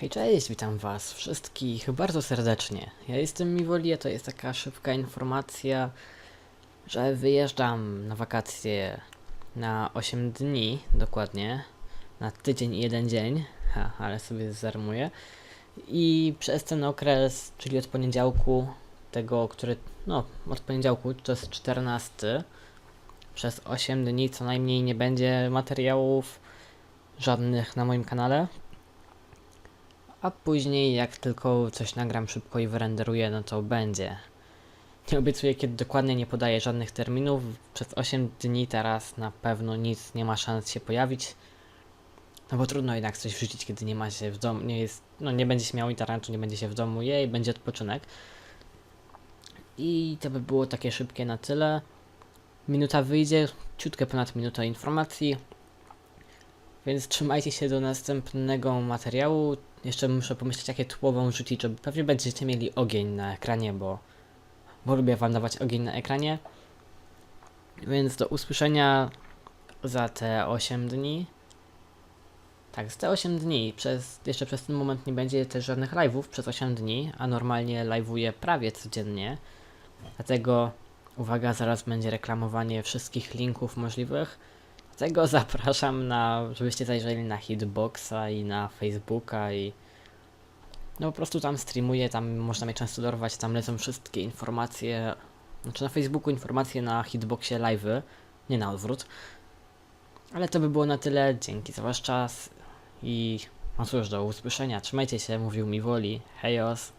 Hej, cześć, witam was wszystkich bardzo serdecznie. Ja jestem Miwoli, a to jest taka szybka informacja, że wyjeżdżam na wakacje na 8 dni, dokładnie, na tydzień i jeden dzień, ha, ale sobie zarmuję. I przez ten okres, czyli od poniedziałku, tego, który, no, od poniedziałku, to jest 14, przez 8 dni co najmniej nie będzie materiałów żadnych na moim kanale. A później, jak tylko coś nagram szybko i wyrenderuję, no to będzie. Nie obiecuję kiedy dokładnie, nie podaję żadnych terminów. Przez 8 dni teraz na pewno nic nie ma szans się pojawić. No bo trudno jednak coś wrzucić, kiedy nie ma się w domu, nie jest, no nie będzie się miał internetu, nie będzie się w domu, jej, będzie odpoczynek. I to by było takie szybkie na tyle. Minuta wyjdzie, ciutkę ponad minutę informacji. Więc trzymajcie się do następnego materiału. Jeszcze muszę pomyśleć, jakie tło wam rzucić, żeby pewnie będziecie mieli ogień na ekranie, bo, bo lubię wam dawać ogień na ekranie. Więc do usłyszenia za te 8 dni. Tak, z te 8 dni. Przez, jeszcze przez ten moment nie będzie też żadnych live'ów przez 8 dni, a normalnie live'uję prawie codziennie. Dlatego, uwaga, zaraz będzie reklamowanie wszystkich linków możliwych. Dlatego zapraszam na, żebyście zajrzeli na Hitboxa i na Facebooka i no po prostu tam streamuję, tam można mnie często dorwać, tam lecą wszystkie informacje, znaczy na Facebooku informacje, na Hitboxie live'y, nie na odwrót. Ale to by było na tyle, dzięki za wasz czas i no cóż, do usłyszenia, trzymajcie się, mówił mi Woli, hejos.